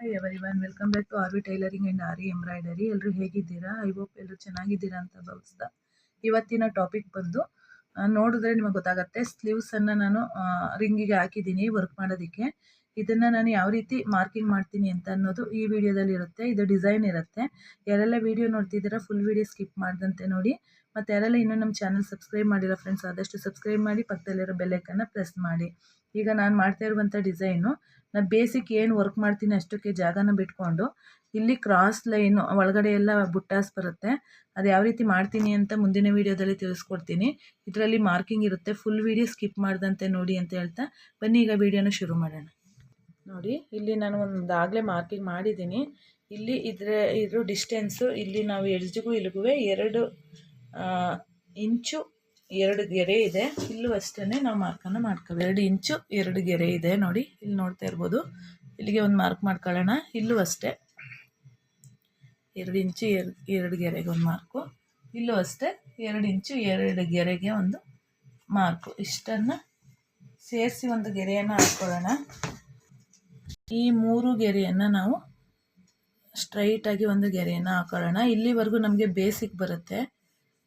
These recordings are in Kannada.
Hi everyone welcome back to R V tailoring and aari embroidery ಎಲ್ಲರೂ ಹೇಗಿದ್ದೀರಾ? ಐ ಹೋಪ್ ಎಲ್ಲರೂ ಚೆನ್ನಾಗಿದ್ದೀರಾ ಅಂತ ಭಾವಿಸ್ದ. ಇವತ್ತಿನ ಟಾಪಿಕ್ ಬಂದು ನೋಡಿದ್ರೆ ನಿಮಗೆ ಗೊತ್ತಾಗುತ್ತೆ ಸ್ಲೀವ್ಸನ್ನು ನಾನು ರಿಂಗಿಗೆ ಹಾಕಿದ್ದೀನಿ ವರ್ಕ್ ಮಾಡೋದಕ್ಕೆ. ಇದನ್ನು ನಾನು ಯಾವ ರೀತಿ ಮಾರ್ಕಿಂಗ್ ಮಾಡ್ತೀನಿ ಅಂತ ಅನ್ನೋದು ಈ ವಿಡಿಯೋದಲ್ಲಿ ಇರುತ್ತೆ ಇದು ಡಿಸೈನ್ ಇರುತ್ತೆ. ಯಾರೆಲ್ಲ ವಿಡಿಯೋ ನೋಡ್ತಿದ್ದೀರಾ ಫುಲ್ ವಿಡಿಯೋ ಸ್ಕಿಪ್ ಮಾಡ್ದಂತೆ ನೋಡಿ. ಮತ್ತು ಯಾರೆಲ್ಲ ಇನ್ನೂ ನಮ್ಮ ಚಾನಲ್ ಸಬ್ಸ್ಕ್ರೈಬ್ ಮಾಡಿರೋ ಫ್ರೆಂಡ್ಸ್ ಆದಷ್ಟು ಸಬ್ಸ್ಕ್ರೈಬ್ ಮಾಡಿ, ಪಕ್ಕದಲ್ಲಿರೋ ಬೆಲ್ಲೈಕನ್ನು ಪ್ರೆಸ್ ಮಾಡಿ. ಈಗ ನಾನು ಮಾಡ್ತಾ ಇರುವಂಥ ಡಿಸೈನು ನಾನು ಬೇಸಿಕ್ ಏನು ವರ್ಕ್ ಮಾಡ್ತೀನಿ ಅಷ್ಟಕ್ಕೆ ಜಾಗನ ಬಿಟ್ಕೊಂಡು, ಇಲ್ಲಿ ಕ್ರಾಸ್ ಲೈನು ಒಳಗಡೆ ಎಲ್ಲ ಬುಟ್ಟಾಸ್ ಬರುತ್ತೆ. ಅದು ಯಾವ ರೀತಿ ಮಾಡ್ತೀನಿ ಅಂತ ಮುಂದಿನ ವೀಡಿಯೋದಲ್ಲಿ ತಿಳಿಸ್ಕೊಡ್ತೀನಿ. ಇದರಲ್ಲಿ ಮಾರ್ಕಿಂಗ್ ಇರುತ್ತೆ. ಫುಲ್ ವೀಡಿಯೋ ಸ್ಕಿಪ್ ಮಾಡ್ದಂತೆ ನೋಡಿ ಅಂತ ಹೇಳ್ತಾ, ಬನ್ನಿ ಈಗ ವೀಡಿಯೋನ ಶುರು ಮಾಡೋಣ. ನೋಡಿ, ಇಲ್ಲಿ ನಾನು ಒಂದು ಆಗಲೇ ಮಾರ್ಕಿಂಗ್ ಮಾಡಿದ್ದೀನಿ. ಇಲ್ಲಿ ಇದ್ರ ಇದ್ರ ಡಿಸ್ಟೆನ್ಸು ಇಲ್ಲಿ ನಾವು ಎಡ್ಜ್ಗೂ ಇಲ್ಲಿಗೂ ಎರಡು ಇಂಚು ಎರಡು ಗೆರೆ ಇದೆ. ಇಲ್ಲೂ ಅಷ್ಟೇ ನಾವು ಮಾರ್ಕನ್ನು ಮಾಡ್ಕೋಬೇಕು. ಎರಡು ಇಂಚು, ಎರಡು ಗೆರೆ ಇದೆ ನೋಡಿ. ಇಲ್ಲಿ ನೋಡ್ತಾ ಇರ್ಬೋದು. ಇಲ್ಲಿಗೆ ಒಂದು ಮಾರ್ಕ್ ಮಾಡ್ಕೊಳ್ಳೋಣ. ಇಲ್ಲೂ ಅಷ್ಟೇ. ಎರಡು ಇಂಚು, ಎರಡು ಎರಡು ಗೆರೆಗೆ ಒಂದು ಮಾರ್ಕು ಇಲ್ಲೂ ಅಷ್ಟೇ. ಎರಡು ಇಂಚು, ಎರಡು ಗೆರೆಗೆ ಒಂದು ಮಾರ್ಕು ಇಷ್ಟನ್ನು ಸೇರಿಸಿ ಒಂದು ಗೆರೆಯನ್ನು ಹಾಕ್ಕೊಳ್ಳೋಣ ಈ ಮೂರು ಗೆರೆಯನ್ನು ನಾವು ಸ್ಟ್ರೈಟಾಗಿ ಒಂದು ಗೆರೆಯನ್ನು ಹಾಕೊಳ್ಳೋಣ. ಇಲ್ಲಿವರೆಗೂ ನಮಗೆ ಬೇಸಿಕ್ ಬರುತ್ತೆ.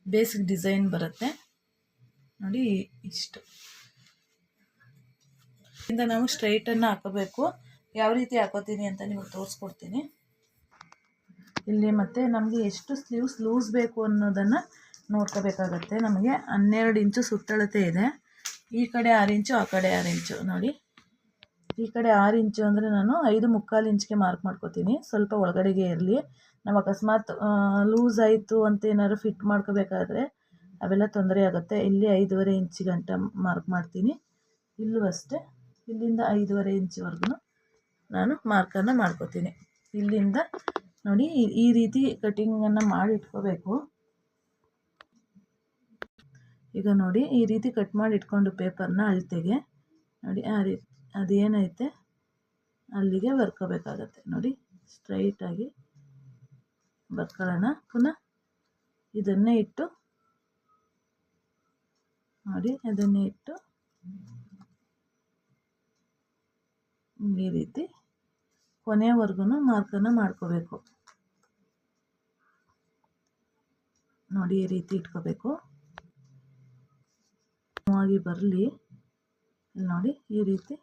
ಬೇಸಿಕ್ ಡಿಸೈನ್ ಬರುತ್ತೆ. ನೋಡಿ, ಇಷ್ಟು. ಇಂದ ನಾವು ಸ್ಟ್ರೈಟನ್ನು ಹಾಕೋಬೇಕು. ಯಾವ ರೀತಿ ಹಾಕೋತೀನಿ ಅಂತ ನಿಮಗೆ ತೋರಿಸ್ಕೊಡ್ತೀನಿ. ಇಲ್ಲಿ ಮತ್ತೆ ನಮಗೆ ಎಷ್ಟು ಸ್ಲೀವ್ಸ್ ಲೂಸ್ ಬೇಕು ಅನ್ನೋದನ್ನು ನೋಡ್ಕೋಬೇಕಾಗತ್ತೆ. ನಮಗೆ ಹನ್ನೆರಡು ಇಂಚು ಸುತ್ತಳತೆ ಇದೆ. ಈ ಕಡೆ ಆರು ಇಂಚು, ಆ ಕಡೆ ಆರು ಇಂಚು. ನೋಡಿ. ಈ ಕಡೆ ಆರು ಇಂಚು ಅಂದರೆ ನಾನು ಐದು ಮುಕ್ಕಾಲು ಇಂಚಿಗೆ ಮಾರ್ಕ್ ಮಾಡ್ಕೋತೀನಿ. ಸ್ವಲ್ಪ ಒಳಗಡೆಗೆ ಇರಲಿ. ನಾವು ಅಕಸ್ಮಾತ್ ಲೂಸ್ ಆಯಿತು ಅಂತ ಏನಾದ್ರು ಫಿಟ್ ಮಾಡ್ಕೋಬೇಕಾದ್ರೆ ಅವೆಲ್ಲ ತೊಂದರೆ ಆಗುತ್ತೆ. ಇಲ್ಲಿ ಐದೂವರೆ ಇಂಚ್ ಗಂಟ ಮಾರ್ಕ್ ಮಾಡ್ತೀನಿ. ಇಲ್ಲೂ ಅಷ್ಟೇ. ಇಲ್ಲಿಂದ ಐದೂವರೆ ಇಂಚ್ವರೆಗೂ ನಾನು ಮಾರ್ಕನ್ನು ಮಾಡ್ಕೋತೀನಿ. ಇಲ್ಲಿಂದ ನೋಡಿ ಈ- ರೀತಿ ಕಟಿಂಗನ್ನು ಮಾಡಿ ಇಟ್ಕೋಬೇಕು. ಈಗ ನೋಡಿ ಈ ರೀತಿ ಕಟ್ ಮಾಡಿ ಇಟ್ಕೊಂಡು ಪೇಪರ್ನ ಅಳತೆಗೆ ನೋಡಿ ಆ ರೀತಿ ಅದೇನೈತೆ? ಅಲ್ಲಿಗೆ ಬರ್ಕೋಬೇಕಾಗತ್ತೆ. ನೋಡಿ ಸ್ಟ್ರೈಟಾಗಿ ಬರ್ಕೊಳ್ಳೋಣ. ಪುನಃ ಇದನ್ನೇ ಇಟ್ಟು, ನೋಡಿ ಅದನ್ನೇ ಇಟ್ಟು ಈ ರೀತಿ ಕೊನೆಯವರೆಗೂ ಮಾರ್ಕನ್ನು ಮಾಡ್ಕೋಬೇಕು. ನೋಡಿ, ಈ ರೀತಿ ಇಟ್ಕೋಬೇಕು. ಆಗಿ ಬರಲಿ. ನೋಡಿ, ಈ ರೀತಿ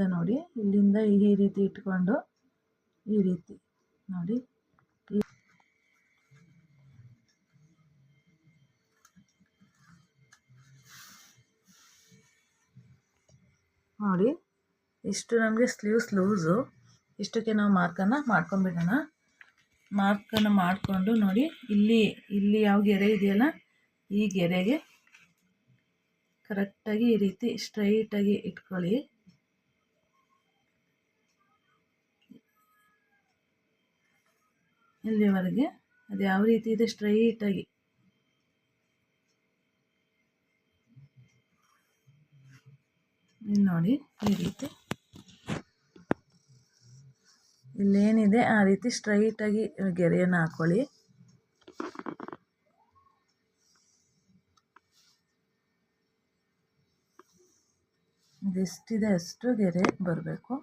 ಇಲ್ಲಿಂದ ನೋಡಿ, ಇಲ್ಲಿಂದ ಈ ರೀತಿ ಇಟ್ಕೊಂಡು ಈ ರೀತಿ ನೋಡಿ. ನೋಡಿ, ಇಷ್ಟು ನಮಗೆ ಸ್ಲೀವ್ಸ್ ಲೂಸು ಇಷ್ಟಕ್ಕೆ ನಾವು ಮಾರ್ಕನ್ನು ಮಾಡ್ಕೊಂಬಿಡೋಣ ಮಾರ್ಕನ್ನು ಮಾಡಿಕೊಂಡು ನೋಡಿ, ಇಲ್ಲಿ ಇಲ್ಲಿ ಯಾವ ಗೆರೆ ಇದೆಯಲ್ಲ, ಈ ಗೆರೆಗೆ ಕರೆಕ್ಟಾಗಿ ಈ ರೀತಿ ಸ್ಟ್ರೈಟಾಗಿ ಇಟ್ಕೊಳ್ಳಿ. ಇಲ್ಲಿವರೆಗೆ ಅದು ಯಾವ ರೀತಿ ಇದೆ? ಸ್ಟ್ರೈಟಾಗಿ ಇಲ್ಲಿ ನೋಡಿ, ಈ ರೀತಿ. ಇಲ್ಲೇನಿದೆ, ಆ ರೀತಿ ಸ್ಟ್ರೈಟಾಗಿ ಗೆರೆಯನ್ನು ಹಾಕ್ಕೊಳ್ಳಿ ಅದೆಷ್ಟಿದೆ ಅಷ್ಟು ಗೆರೆ ಬರಬೇಕು.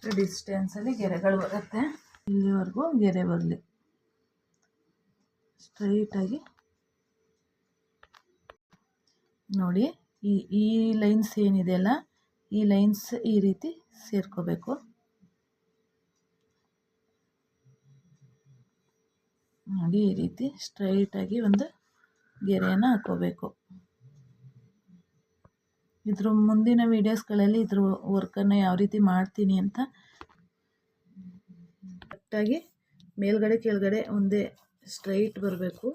ಅಷ್ಟು ಡಿಸ್ಟೆನ್ಸಲ್ಲಿ ಗೆರೆಗಳು ಬರುತ್ತೆ. ಇಲ್ಲಿವರೆಗೂ ಗೆರೆ ಬರಲಿ. ಸ್ಟ್ರೈಟಾಗಿ ನೋಡಿ, ಈ ಈ ಲೈನ್ಸ್ ಏನಿದೆಯಲ್ಲ ಈ ಲೈನ್ಸ್ ಈ ರೀತಿ ಸೇರ್ಕೋಬೇಕು. ನೋಡಿ, ಈ ರೀತಿ ಸ್ಟ್ರೈಟಾಗಿ ಒಂದು ಗೆರೆಯನ್ನು ಹಾಕೋಬೇಕು. ಇದ್ರ ಮುಂದಿನ ವೀಡಿಯೋಸ್ಗಳಲ್ಲಿ ಇದ್ರ ವರ್ಕನ್ನು ಯಾವ ರೀತಿ ಮಾಡ್ತೀನಿ ಅಂತ ಕರೆಕ್ಟಾಗಿ ಮೇಲ್ಗಡೆ ಕೆಳಗಡೆ ಒಂದೇ ಸ್ಟ್ರೈಟ್ ಬರಬೇಕು.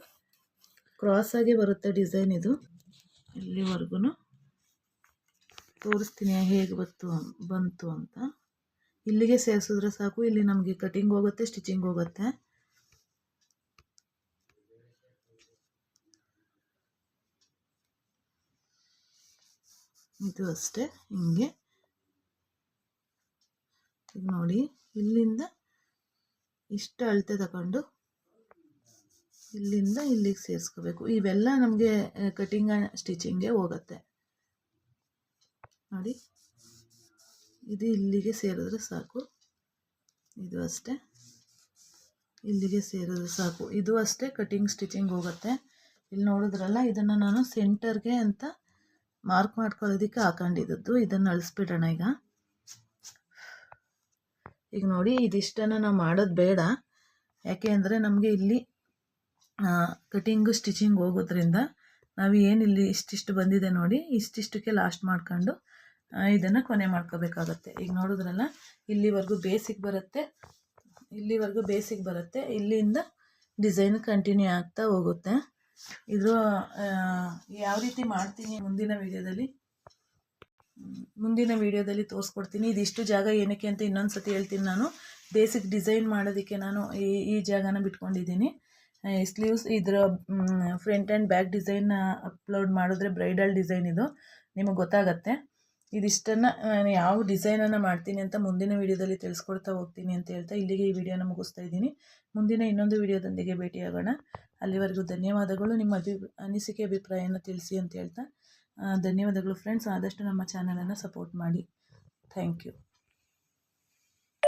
ಕ್ರಾಸಾಗಿ ಬರುತ್ತೆ ಡಿಸೈನ್ ಇದು. ಇಲ್ಲಿವರೆಗೂ ತೋರಿಸ್ತೀನಿ ಹೇಗೆ ಬಂತು ಬಂತು ಅಂತ. ಇಲ್ಲಿಗೆ ಸೇರಿಸಿದ್ರೆ ಸಾಕು, ಇಲ್ಲಿ ನಮಗೆ ಕಟಿಂಗ್ ಹೋಗುತ್ತೆ ಸ್ಟಿಚಿಂಗ್ ಹೋಗುತ್ತೆ. ಇದು ಅಷ್ಟೇ, ಹಿಂಗೆ. ಈಗ ನೋಡಿ, ಇಲ್ಲಿಂದ ಇಷ್ಟು ಅಳತೆ ತಗೊಂಡು ಇಲ್ಲಿಂದ ಇಲ್ಲಿಗೆ ಸೇರಿಸ್ಕೋಬೇಕು. ಇವೆಲ್ಲ ನಮಗೆ ಕಟಿಂಗ್ ಸ್ಟಿಚಿಂಗ್ಗೆ ಹೋಗುತ್ತೆ. ನೋಡಿ, ಇದು ಇಲ್ಲಿಗೆ ಸೇರಿದ್ರೆ ಸಾಕು. ಇದು ಅಷ್ಟೇ. ಇಲ್ಲಿಗೆ ಸೇರಿದ್ರೆ ಸಾಕು. ಇದು ಅಷ್ಟೇ ಕಟಿಂಗ್ ಸ್ಟಿಚಿಂಗ್ ಹೋಗುತ್ತೆ. ಇಲ್ಲಿ ನೋಡಿದ್ರಲ್ಲ, ಇದನ್ನು ನಾನು ಸೆಂಟರ್ಗೆ ಅಂತ ಮಾರ್ಕ್ ಮಾಡ್ಕೊಳ್ಳೋದಕ್ಕೆ ಹಾಕೊಂಡಿದ್ದು ಇದನ್ನು ಅಳಿಸ್ಬಿಡೋಣ ಈಗ. ಈಗ ನೋಡಿ, ಇದಿಷ್ಟನ್ನು ನಾವು ಮಾಡೋದು ಬೇಡ. ಯಾಕೆ ಅಂದರೆ ನಮಗೆ ಇಲ್ಲಿ ಕಟಿಂಗು ಸ್ಟಿಚಿಂಗ್ ಹೋಗೋದ್ರಿಂದ ನಾವು ಏನಿಲ್ಲಿ ಇಷ್ಟಿಷ್ಟು ಬಂದಿದೆ ನೋಡಿ, ಇಷ್ಟಿಷ್ಟಕ್ಕೆ ಲಾಸ್ಟ್ ಮಾಡ್ಕೊಂಡು ಇದನ್ನು ಕೊನೆ ಮಾಡ್ಕೋಬೇಕಾಗತ್ತೆ. ಈಗ ನೋಡಿದ್ರಲ್ಲ, ಇಲ್ಲಿವರೆಗೂ ಬೇಸಿಕ್ ಬರುತ್ತೆ. ಇಲ್ಲಿವರೆಗೂ ಬೇಸಿಕ್ ಬರುತ್ತೆ. ಇಲ್ಲಿಂದ ಡಿಸೈನ್ ಕಂಟಿನ್ಯೂ ಆಗ್ತಾ ಹೋಗುತ್ತೆ. ಇದು ಯಾವ ರೀತಿ ಮಾಡ್ತೀನಿ ಮುಂದಿನ ವೀಡಿಯೋದಲ್ಲಿ? ಮುಂದಿನ ವೀಡಿಯೋದಲ್ಲಿ ತೋರಿಸ್ಕೊಡ್ತೀನಿ. ಇದಿಷ್ಟು ಜಾಗ ಏನಕ್ಕೆ ಅಂತ ಇನ್ನೊಂದು ಸತಿ ಹೇಳ್ತೀನಿ ನಾನು. ಬೇಸಿಕ್ ಡಿಸೈನ್ ಮಾಡೋದಕ್ಕೆ ನಾನು ಈ ಈ ಜಾಗನ ಬಿಟ್ಕೊಂಡಿದ್ದೀನಿ. ಸ್ಲೀವ್ಸ್, ಇದರ front and back design upload ಮಾಡಿದ್ರೆ ಬ್ರೈಡಲ್ ಡಿಸೈನ್ ಇದು. ನಿಮಗೆ ಗೊತ್ತಾಗತ್ತೆ. ಇದಿಷ್ಟನ್ನು ನಾನು ಯಾವ ಡಿಸೈನನ್ನು ಮಾಡ್ತೀನಿ ಅಂತ ಮುಂದಿನ ವೀಡಿಯೋದಲ್ಲಿ ತಿಳಿಸ್ಕೊಡ್ತಾ ಹೋಗ್ತೀನಿ ಅಂತ ಹೇಳ್ತಾ ಇಲ್ಲಿಗೆ ಈ ವಿಡಿಯೋನ ಮುಗಿಸ್ತಾ ಇದ್ದೀನಿ. ಮುಂದಿನ ಇನ್ನೊಂದು ವಿಡಿಯೋದೊಂದಿಗೆ ಭೇಟಿಯಾಗೋಣ. ಅಲ್ಲಿವರೆಗೂ ಧನ್ಯವಾದಗಳು. ನಿಮ್ಮ ಅಭಿ, ಅನಿಸಿಕೆ, ಅಭಿಪ್ರಾಯನ ತಿಳಿಸಿ ಅಂತ ಹೇಳ್ತಾ ಧನ್ಯವಾದಗಳು ಫ್ರೆಂಡ್ಸ್ ಆದಷ್ಟು ನಮ್ಮ ಚಾನಲನ್ನು ಸಪೋರ್ಟ್ ಮಾಡಿ. Thank you